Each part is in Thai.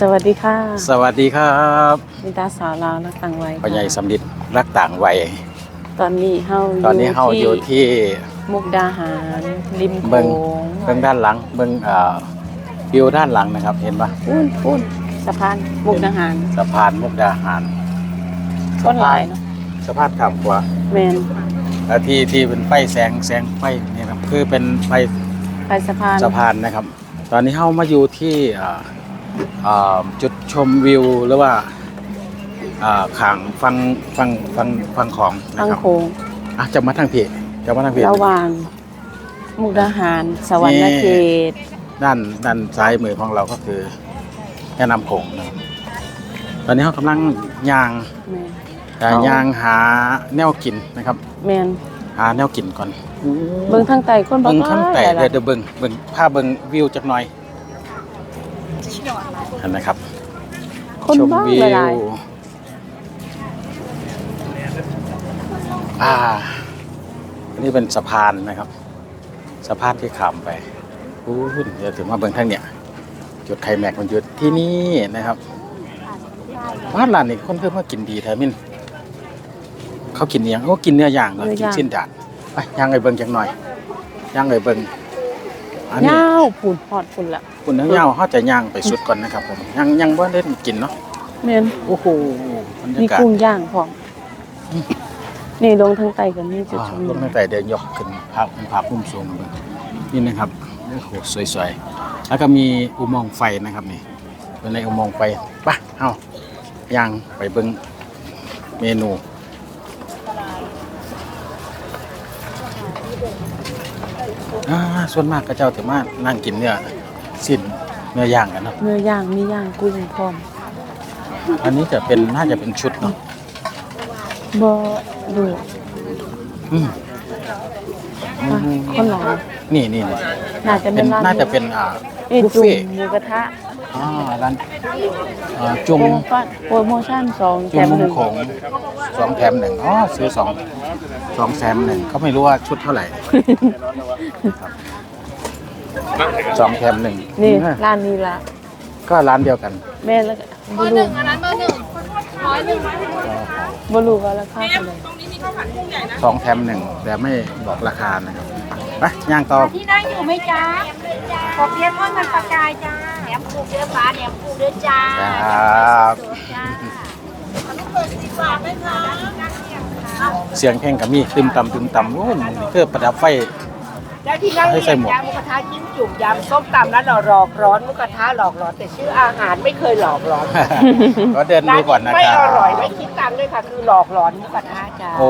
สวัสดีค่ะสวัสดีครับมิตาสาวลาวนักต่างวัยพ่อใหญ่สำลิดรักต่างวัย ตอนนี้เฮาตอนนี้เฮาอยู่ที่มุกดาหารริมโขเบิ่งงเบื้องด้านหลังเบื้องเอ่อวิวด้านหลังนะครับ เห็นปะปุ้นปุ้นสะพานมุกดาหารสะพานมุกดาหารก้นหลายเนาะสะพานขามขวาแมนแล้วที่ที่เป็นไฟแสงแสงไฟนี่ครับคือเป็นไฟไปสะพานสะพานนะครับ ตอนนี้เฮามาอยู่ที่เอ่อเอ่อ จุดชมวิวหรือว่าเอ่อขางฟังฟังฟังฟังของนะทางครับโค้งอะจะมาทางเพจจะมาทางเพจระหว่างมุกดาหาร สวรรณเขตด้านด้านซ้ายมือของเราก็คือแม่น้ำโขงนะครับตอนนี้เขากำลังย่างแมนแต่เอา ย่างหาแนวกินนะครับ แมนหาแนวกินก่อนเบิ่งทางใต้คนบ่เบิ่งข้างแต่หลายเดี๋ยวเดี๋ยวเบิ่งเบิ่งภาพเบิ่งวิวจักหน่อย เห็นไหมครับคนชมบ้างวิหลายว อ่าอันนี้เป็นสะพานนะครับ สะพานที่ขามไปอู้หูเดี๋ยวถึงมาเบิ่งทางเนี้ยจุดไคลแม็กซ์มันอยู่ที่นี่นะครับบ้านหลานนี่คนเพิ่มมากินดีแท้มิน เขากินเนียงเขากินเนื้อย่างเหรอกินชิ้นดาดไปย่างไอ้เบิ่งจังหน่อยย่างไอ้เบิ่งอันๆนี้ ยาวพูนฮอดพุ่นละ คุณเนื้อย่างเขาจะย่างไปสุดก่อนนะครับผมยังยังบ่ได้กินเนาะแมนโอ้โหบรรมียากาศกุ้งย่างพร้อมนี่ลงทางใต้กันนี่จุดอ่าชมลวิงวตั้งแต่เดินยกขึ้นภาพภาพพุ่มสูงเลยนี่นะครับโอ้โหสวยๆแล้วก็มีอุโมงค์ไฟนะครับนี่เป็นในอุโมงค์ไฟไปะเอาย่างไปเบิ้งเมนูอ่าส่วนมากก็เจ้าถือมานั่งกินเนื้อ สิ้นเนื้อย่างกันเนาะเนื้อย่างมีย่างกุ้งพร้อมอันนี้จะเป็นน่าจะเป็นชุดเนาะบ่ดูอืมอะคนหลายนี่นี่นี่น่าจะเป็เป็นนร้านน่าจะเป็นอ่าเอ็นบุฟจุ่มเฟ่ต์หมูกระทะอ่าร้านอ่าจุ่มโปรโมชั่นโปรโมชั่นสองแถจุ่มมมุหนึ่มงโขงสองแถมหนึ่งอ๋อซื้อสองสองแถมหนึ่งเขาไม่รู้ว่าชุดเท่าไหร่ สองแถมหนึ่งนี่ร้านนี้ละก็ร้านเดียวกัน แม่แล้วก็บลูบลูว่าราคาเท่าไหร่สองแถมหนึ่งแต่ไม่บอกราคานะครับไปย่างต่อที่นั่งอยู่ไหมจ๊ะขอเพียงทอดมันปลากายจ้าแหนมปูเดือฟ้าแหนมปูเดือจ้าครับจ้าเสียงเพลงกับมีตึมตำตึมตำโอ้ยมันเพื่อประดับไฟ ได้ที่นั่งให้ใส่หมวกยำหมูกระทะจิ้มจุ่มยำส้มตำแล้วหลอกร้อนหมูกระทะหลอกร้อนแต่ชื่ออาหารไม่เคยหลอกร้อนก็เดินดูก่อนนะไม่ครัอบร่อยไม่คิดตังค์ด้วยค่ะ คือหลอกร้อนหมูกระทะจ้าโอ้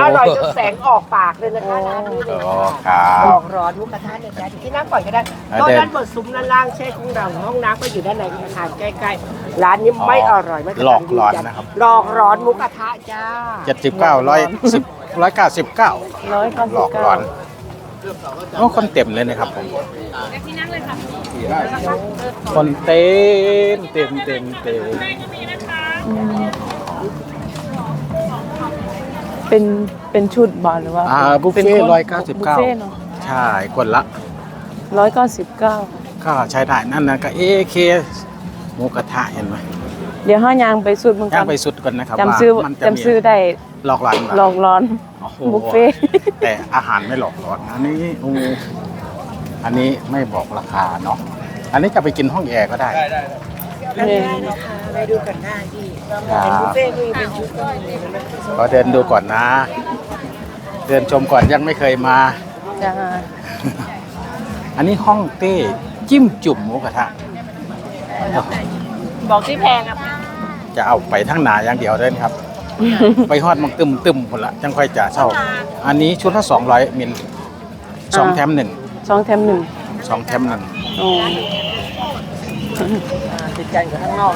อร่อยจนแสงออกปากเลยนะคะร้านนี้เลยโอ้ค่ะครัหลบอกร้อนหมูกระทะเนี่ยจ้าที่นั่งก่อนก็ได้อ่าโต๊ะเดินด้านบนซุ้มด้านล่างใช่ของเราห้องน้ำก็อยู่ด้านในอาคารใกล้ๆร้านนี้ไม่อร่อยไม่หลอกร้อนนะครับหลอกร้อนหมูกระทะจ้าเจ็ดสิบเก้าร้อยสิบร้อยเก้าสิบเก้าร้อยเก้าหลสิบอกเก้าร้อน โอ้คนเต็มเลยนะครับผมคนเต็มเต็มเต็มเต็มอืมเป็นเป็นชุดบอลหรือว่าอ่าบุฟป็นเฟ่คนร้อยเก้าสิบบุฟเก้าเฟ่เนาะใช่คนละร้อยเก้าสิบเก้าก็ใช้ได้นั่นนะก็เอเคหมูกระทะเห็นไหมเดี๋ยวห้ายางไปสุดเหมือนกัย่านงไปสุดก่อนนะครับจำซื้อว่ามันจะมีจำซื้อได้หลอกหลอนหลอกร้อน โอ้โหบุฟเฟ่ต์ แต่อาหารไม่หลอกหลอนอันนี้โอ้อันนี้ไม่บอกราคาเนาะอันนี้จะไปกินห้องแอร์ก็ได้เนี่ยไปดูกันได้ที่ครับเป็นบุฟเฟ่ต์มีเป็นชุดด้วยเลยนะก็เดินดูก่อนนะ เดินชมก่อนยังไม่เคยมา จ้าอันนี้ห้องเต้จิ้มจุ่มหมูกระทะ บอกที่แพงอะจะเอาไปทั้งหนาอย่างเดียวเด้นครับ ไปฮอดมังตึมตึมคนละจังค่อยจะเช่า อันนี้ชุดละ200มิลสองแถมหนึ่งสองแถมหนึ่งสองแถมหนึ่งโอ้ติดกันกับข้างนอก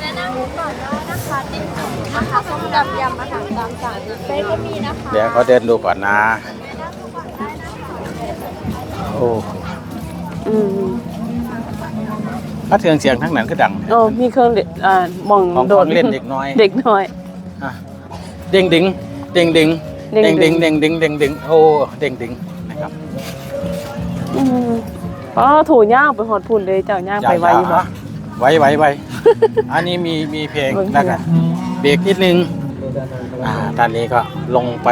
แนะนำก่อนได้นะคะจิ้มจุ่มนะคะส้มตำยำมะขามตามสั่งบุฟเฟ่ต์ก็มีนะคะเดี๋ยวเขาเดินดูก่อนนะโอ้อืมถ้าเทืองเสียงทั้งนั้นก็ดังโอ้มีเครื่องเล่นอ่ามองของโดขดองเล่นเด็กน้อย เด็กน้อย อะเด้งดิงเด้งดิงเด้เด้งงดิดิงงเด้งดิงเด้งดิงโอ้เด้งดิงนะครับอืมอ๋อถูย่างไปหอดพุ่นเลยเจ้าย่างไปไว้อยู่บ่ยไว้ไว้ไว้อันนี้มีมีเพลงแล้วกันเบรกนิดนึงอ่าด้านนี้ก็ลงไป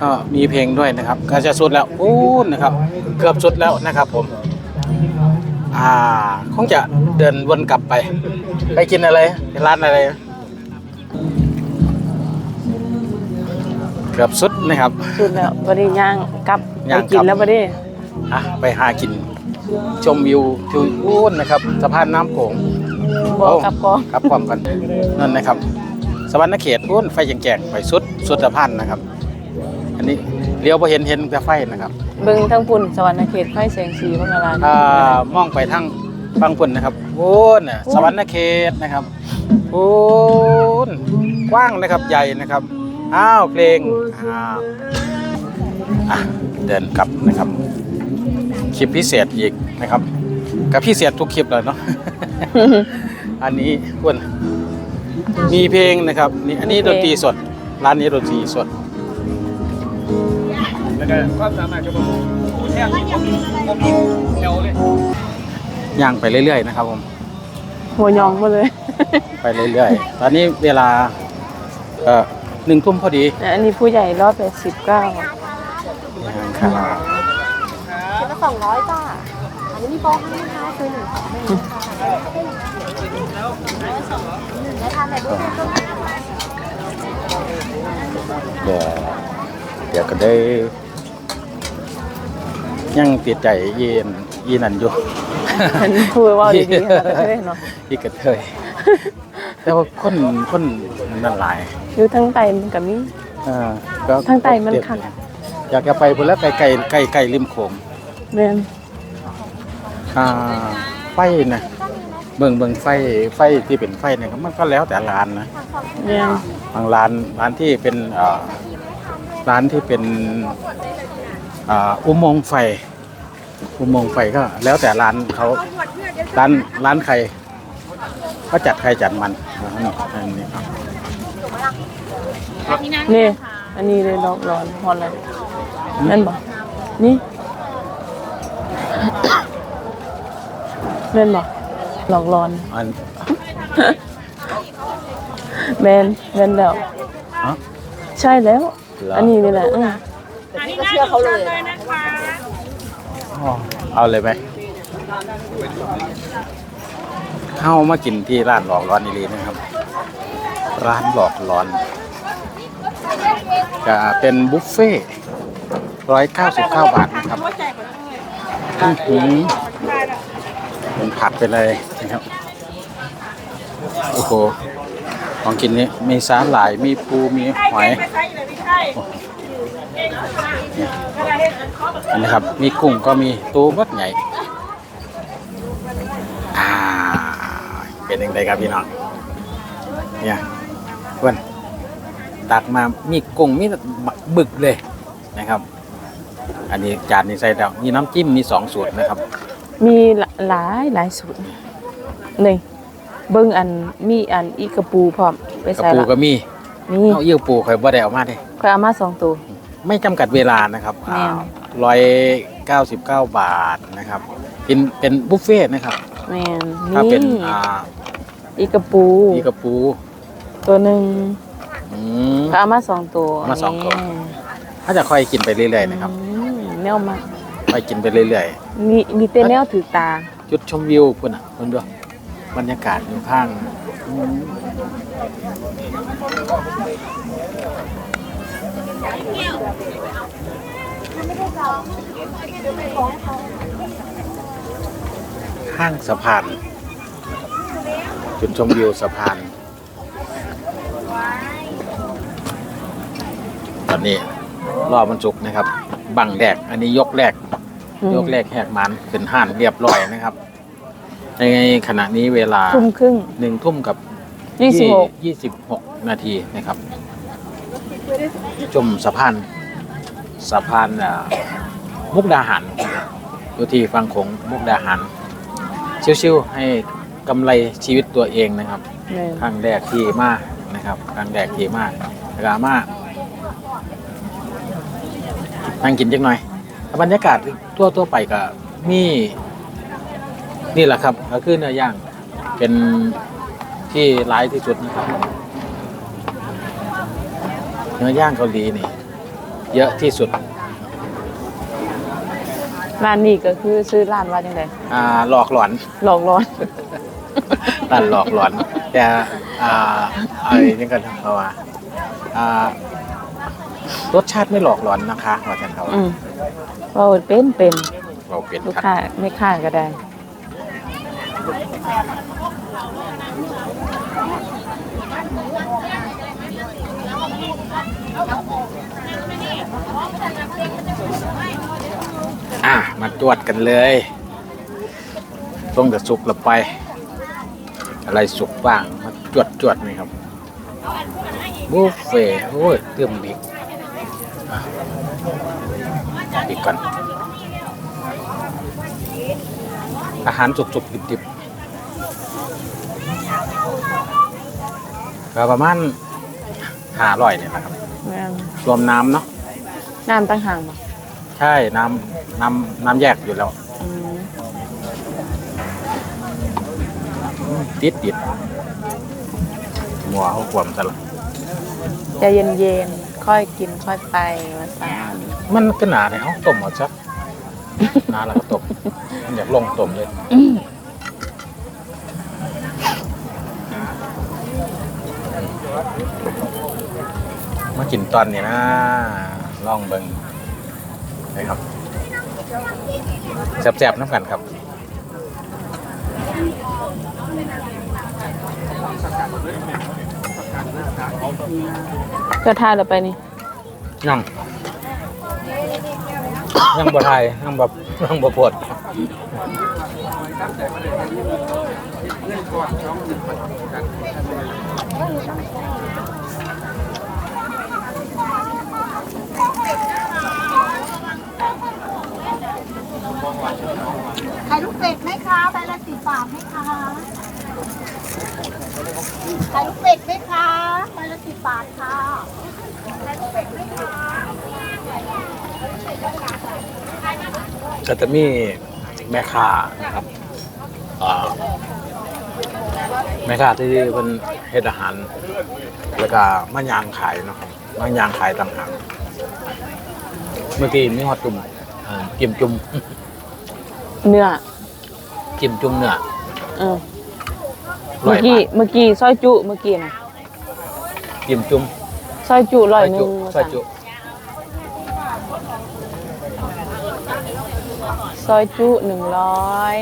ก็มีเพลงด้วยนะครับ ก็จะสุดแล้วอู้นะครับ เกือบสุดแล้วนะครับผม อ่า คงจะเดินวนกลับไป ไปกินอะไรร้านอะไร เกือบสุดนะครับ สุดแล้วบ่ได้ย่างกลับย่าไปงกลับ กินแล้วบ่ได้อะไปหากิน ชมวิวทิวอู้นนะครับสะพานน้ำโขงบ่กลับกองครับความกันนั่นนะครับ สวรรณเขตอู้นไฟแจงๆไปสุดสุดสะพานนะครับ อันนี้เลี้ยวพอเห็นเห็นแต่ไฟนะครับเบิ่งทั้งพุ่นสวรรณเขตไฟแสงสีพระกลานอ่ามองไปทางบางพุ่นนะครับโอ้นน่ะสวรรณเขตนะครับโอ้นกว้างนะครับใหญ่นะครับ อ้าวเพลงอ้าวอะเดินกลับนะครับ คลิปพิเศษอีกนะครับกับพิเศษทุกคลิปเลยเนาะ อันนี้อ้วนมีเพลงนะครับนี่อันนี้ดนตรีสด ร้านนี้ดนตรีสดแล้วก็ความสามารถจะบอกแค่ผมมีแถวเลยย่างไปเรื่อยๆนะครับผมหัวยองมาเลย ไปเรื่อยๆ ตอนนี้เวลาเอ่อ หนึ่งทุ่มพอดีอันนี้ผู้ใหญ่189นะครับชุดละสองร้อยจ้า อันนี้มีโปรให้นะคะซื้อหนึ่งสองหนึ่งค่ะได้ทานแบบด้วยก็มีเดี๋ยวเดี๋ยวก็ได้ ยังติดใจยีนยีนันอยู่มันพูดเว่าดีๆค่ะเด้เนาะ อีกกระเทยแต่ว่าคนคน นั่นหลายอยู่ทั้งไตมันก็มีอ่าก็ทางใต้มันคันอยากจะไปพุ่นแล้วไกลไกลไกลไกลริมโขงแม่นอ่าไฟนะเบิ่งเบิ่งไฟไฟที่เป็นไฟเนี่ยมันก็แล้วแต่ร้านนะแม่นบางร้านร้านที่เป็นเอ่อร้านที่เป็นอ่าอุโมงค์ไฟอุโมงค์ไฟก็แล้วแต่ร้านเขาร้านร้านใครก็จัดใครจัดมันอันนี้ครับ นี่ อันนี้เลยร้อนร้อนฮอนเลยนั่นบ่นี่แม่นบ่หลอกร้อนอันแมนแมนแล้วฮะใช่แล้วเหรออัอันนี้นี่แหละอืมก็เชื่อเขาเลยอ๋อเอาเลยไหมเข้ามากินที่ร้านหลอกร้อนนี่เลยนะครับ ร้านหลอกร้อนก็เป็นบุฟเฟ่ร้อยเก้าสิบเก้าบาทนะครับอื้อหือเป็นผักไปเลยนะครับ โอ้โห ของกินนี้มีสาหร่าย มีปู มีหอยอันนี้ครับ มีกุ้งก็มีตูบัดใหญ่ อ่า เป็นยังไงครับพี่น้องเนี่ย เพื่อนตักมามีกุ้งมีบึกเลยนะครับ อันนี้จานนี้ใส่แล้วมีน้ำจิ้มมีสองสูตรนะครับ มีหลายหลายสูตรนี่เบิ่งอันมีอันอีกระปูพร้อมไปกระใส่ปูละก็มีนี่เอาเยี่ยวปูเคยบ่ได้เอามาเด้ค่อยเอามาสองตัวไม่จำกัดเวลานะครับแม่นร้อยเก้าสิบเก้าบาทนะครับ เป็นเป็นบุฟเฟ่ต์นะครับแม่นถ้านี่เป็นอ่าอีกระปูอีกระปู ตัวหนึ่งอืม ก็เอามาสองตัวเอามาสองตัว นี่ถ้าจะค่อยกินไปเรื่อยๆนะครับอืมแนวมาค่อยกินไปเรื่อยมีมีแต่แนวถือตา ๆ จุดชมวิวคุณอะคุณดูบรรยากาศอยู่ข้างอืมข้างสะพาน จุดชมวิวสะพาน ตอนนี้รอบรรจุกนะครับ บังแดก อันนี้ยกแรกอืมยกแรกแหกมันเป็นห่านเรียบร้อยนะครับ ในขณะนี้เวลาทุ่มครึ่งหนึ่งทุ่มกับยี่สิบหกยี่สิบหกนาทีนะครับ ชมสะพานสะพานอ่ามุกดาหารอยู่ที่ฟังโขงมุกดาหารชิวๆให้กำไรชีวิตตัวเองนะครับแม่นครั้งแรกที่มานะครับ ครั้งแรกที่มาแล้วก็มา นั่งกินจักหน่อยแล้วบรรยากาศทั่วทั่วๆไปก็มีนี่แหละครับก็คือเนื้อย่างเป็นที่ร้ายที่สุดนะครับเนื้อย่างเกาหลีนี่ เยอะที่สุดร้านนี้ก็คือซื้อร้านว่าจังไดอ่าหลอกหลอนหลอกร้อนตันหลอกหลอนแต่อ่าอะไรนี่กันเพราะว่าอ่า รสชาติไม่หลอกหลอนนะคะว่าท่านเขาอืมเว่าเป็นเป็นเราเป็นลูกครับค้าไม่ค้าก็ได้ อะมาตรวจกันเลยต้องจะสุกละไป อะไรสุกบ้างมาจวดจวดๆนี่ครับบุฟเฟ่ต์โอ้ยเติมบิ๊กอะ บิ๊กก่อน อาหารสุกๆดิบๆก็ประมาณห้าร้อยเนี่ยนะครับแม่นรวมน้ำเนาะน้ำตั้งห่างบ่ใช่ น้ำน้ำน้ำแยกอยู่แล้วอืมติดติดหัวเขาขวมซะละใจเย็นๆ ค่อยกินค่อยไปว่าซ่านมันก็หนาเนี่ยเอาต้มหมดซะหนาแล้วก็ต้มมันอยากลงต้มเลยอืมมากินตอนนี้นะลองเบิ่งนะครับแซ่บๆน้ำกันครับก็ ทานแล้วไปนี่ยังยังบ่ไทยยังบ่ยังบ่ปวดไข่ลูกเป็ดไหมคะใบละสิบบาทไหมคะ ไข่ลูกเป็ดไหมคะใบละสิบบาทค่ะไข่ลูกเป็ดไหมคะก็จะมีแม่ค้านะครับอ่าแม่ค้าที่เพิ่นเฮ็ดอาหาร แล้วก็มายางขายเนาะครับมายางขายต่างหากเมื่อกี้มีฮอดจุ่มอ่ากิมจุ่มเนื้อกิมจุ่มเนื้อเออร้ เมื่ออยกี้บาทเมื่อกี้ซอยจุเมื่อกี้น่ะกิมจุ่มซอยจุร้อยหจุนึงซอยจุซอยจุหนึ่งร้อย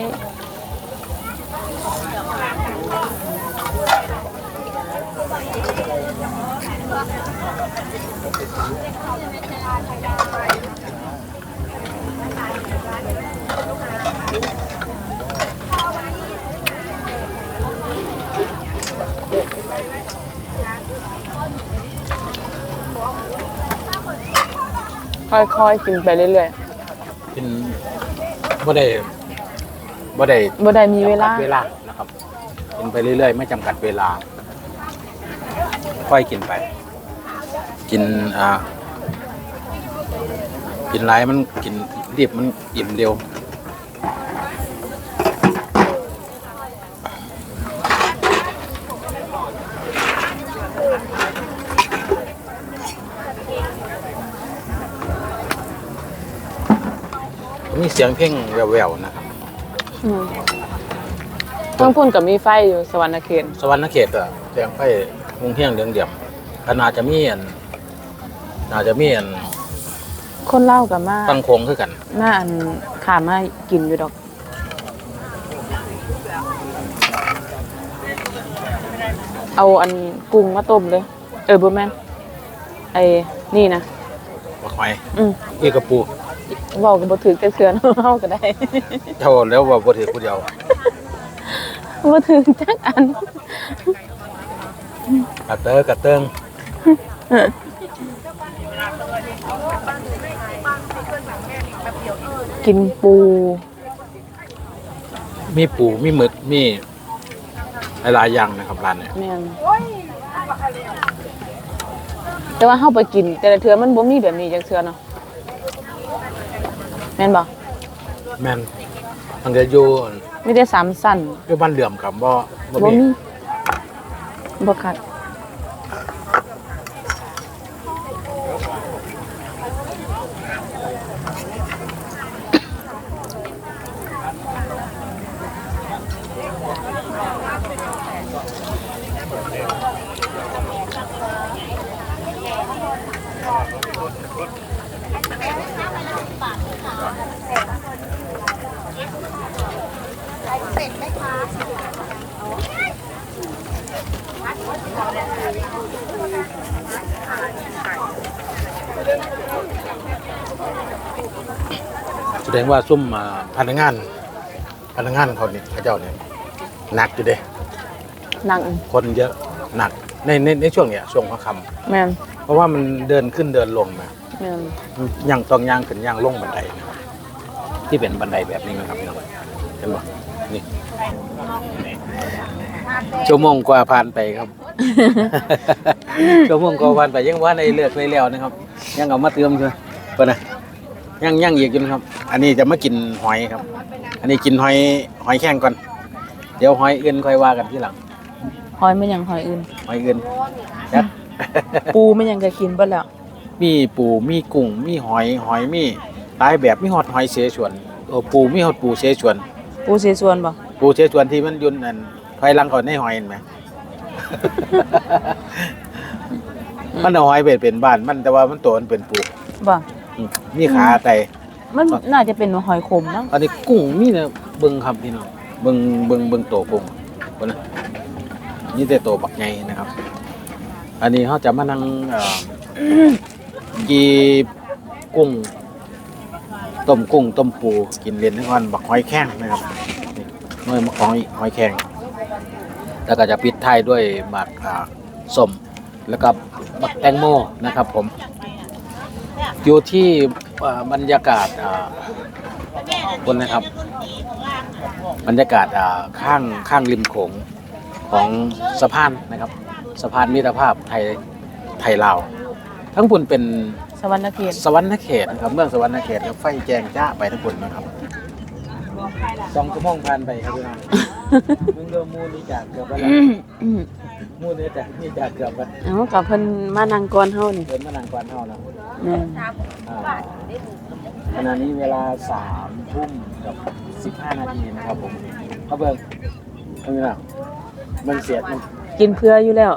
ค่อยๆกินไปเรื่อยกินบ่ได้บ่ได้ๆบ่ได้มีเวลา จำกัดเวลานะครับกินไปเรื่อยๆ ไม่จำกัดเวลา ค่อยกินไป กินอ่ากินไรมันกินรีบมันอิ่มเร็ว สียงเพลงแววๆนะครับอืมเพิ่งพุ่นกับมีไฟอยู่สวรรณเขตสวรรณเขตก็แจ้งไปวงเฮียงเดืองเดียมก็น่าจะมีอันน่าจะมีอันคนเล่ากับมาตั้งโคงคือกันมาอันขามากินอยู่ดอกเอาอันกุ้งมาต้มเลย เออบ่แม่นไอ้นี่นะบักหอยอืมอีกระปู เว้าก็บ่ถึกแต่เทื่อนเฮาก็ได้เท่าแล้วว่าบ่ถือผู้เดียวบ่ถึงจักอันกระเตอกระเติงกินปู มีปูมีหมึกมีหลายๆอย่างนะครับร้านเนี่ยแม่นแต่ว่าเฮาไปกิน แต่ละเทื่อมันบ่มีแบบนี้จักเทื่อเนาะ แม่นบ่แม่นมันจะอยู่มีแต่สามสั้นอยู่บ้านเหลื่อมกับบ่บ่บ่มีมีบ่คัก ดงว่าซุ่มอ่าพนักงาน พนักงานเขานี่เขาเจ้าเนี่ยหนักอยู่เด้ หนังคนเยอะหนักในในในช่วงเนี้ยช่วงพระคแม่นำเพราะว่ามันเดินขึ้นเดินลงมาแม่นย่างต้องย่างขึ้นย่างลงบันไดนะครับที่เป็นบันไดแบบนี้นะครับพี่น้องเห็นบ่นี่ชั่วโมงกว่าผ่านไปครับ ชั่วโมงกว่าผ่านไปยังว่าในเลือกเลยแล้วนะครับ ยังเอามาเติมใช่ไหมเพิ่นนะ ยังยังอีกอยู่นะครับ อันนี้จะมากินหอยครับ อันนี้กินหอยหอยแข้งก่อน เดี๋ยวหอยอื่นค่อยว่ากันทีหลัง หอยมันหยังหอยอื่น หอยอื่นจัดปูมันหยังก็กินเบิดแล้วมีปูมีกุ้งมีหอยหอยมีหลายแบบมีหอดหอยเสฉวนโอ้ปูมีหอดปูเสฉวน ปูเสฉวนบ่ปูเสฉวนที่มันอยุ่นอันไฟลังก่อนในหอยเห็นไหมมันเอาหอยเป็นเป็นบ้านมันแต่ว่ามันตัวมันเป็นปูบ่ อืมมีขาไตมันน่าจะเป็นหอยขมมั้งอันนี้กุ้งมีเนี่ยเบิ่งครับพี่น้องเบิ่งเบิ่งเบิ่งโตวกุ้งคนนะนี่แต่โตวบักใหญ่นะครับ อันนี้เขาจะมานั่งเอ่อกีกุ้งต้มกุ้งต้มปูกินเรียนทั้งวันบักหอยแข้งนะครับนี่หน่วยมะขอยหอยแข้งแล้วก็จะปิดท้ายด้วยหมักอ่าส้มแล้วก็บักแตงโมนะครับ ผม อยู่ที่อ่าบรรยากาศอ่าคนนะครับ บรรยากาศอ่าข้างข้างริมโขงของสะพานนะครับสะพานมิตรภาพไทยไทยลาวทั้งบุญเป็นสวรรณเขตสวรรณเขตนะครับเมืองสวรรณเขตแล้วไฟแจงจ้าไปทั้งบุญนะครับสองชั่วโมงผ่านไปครับพี่น้องมึงเดิมมูนี่จากเกือบวันละอืมอืมมูนี่จากนี่จากเกือบวันเอ้ากับเพิ่นมานั่งก่อนเฮานี่เดินมานั่งกวนเท่าแล้วแม่นอ่า ขณะนี้เวลาสามทุ่มกับสิบห้านาทีนะครับผมเขาเบิ่งเอาพี่น้องมันเสียดมันกินเพื่ออยู่แล้ว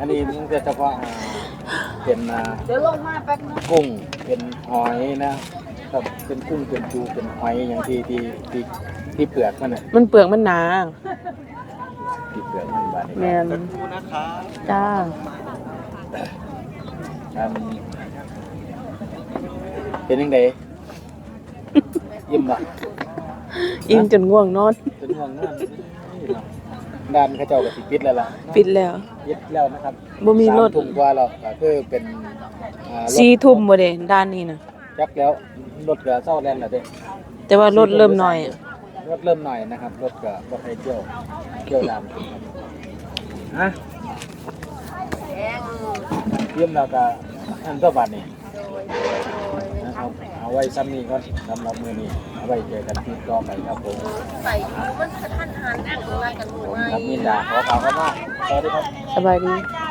อันนี้มันจะเฉพาะอ่าเป็นอ่าเดี๋ยวลงมาแป๊บนึงกุ้งเป็นหอยนะครับเป็นกุ้งเป็นปูเป็นหอยอย่างที่ที่ที่ที่เปลือกมันน่ะมันเปลือกมันหนาที่เปลือกมันบาดแม่นจ้า อันเป็นยังไงยิ้มบ่อิ่มจนง่วงนอนเป็นห่วงนั่นด้านเขาเจ้าก็สิปิดแล้วล่ะปิดแล้วยึดแล้วนะครับบ่มีรถสาทุ่มกว่าแล้วก็คือเป็นอ่ารถสี่ทุ่มบ่เด้ด้านนี้น่ะ จักแล้วรถก็เศร้าแล่นแล้วเด้ แต่ว่ารถเริ่มน้อย รถเริ่มหน่อยนะครับ รถก็บ่ให้เที่ยวเที่ยวดามครับฮะ เยี่ยมแล้วก็อันตัวบัดนี้นะครับเอาไว้ซ้ำนี้ก่อนสำหรับมือนี้เอาไว้เจอกันที่ต่อไปครับผมใส่มันทันหันนั่งอะไรกันหมดผมเลยครับมินดาขอข่าวกันว่าสวัสดีครับ สบายดีจ้า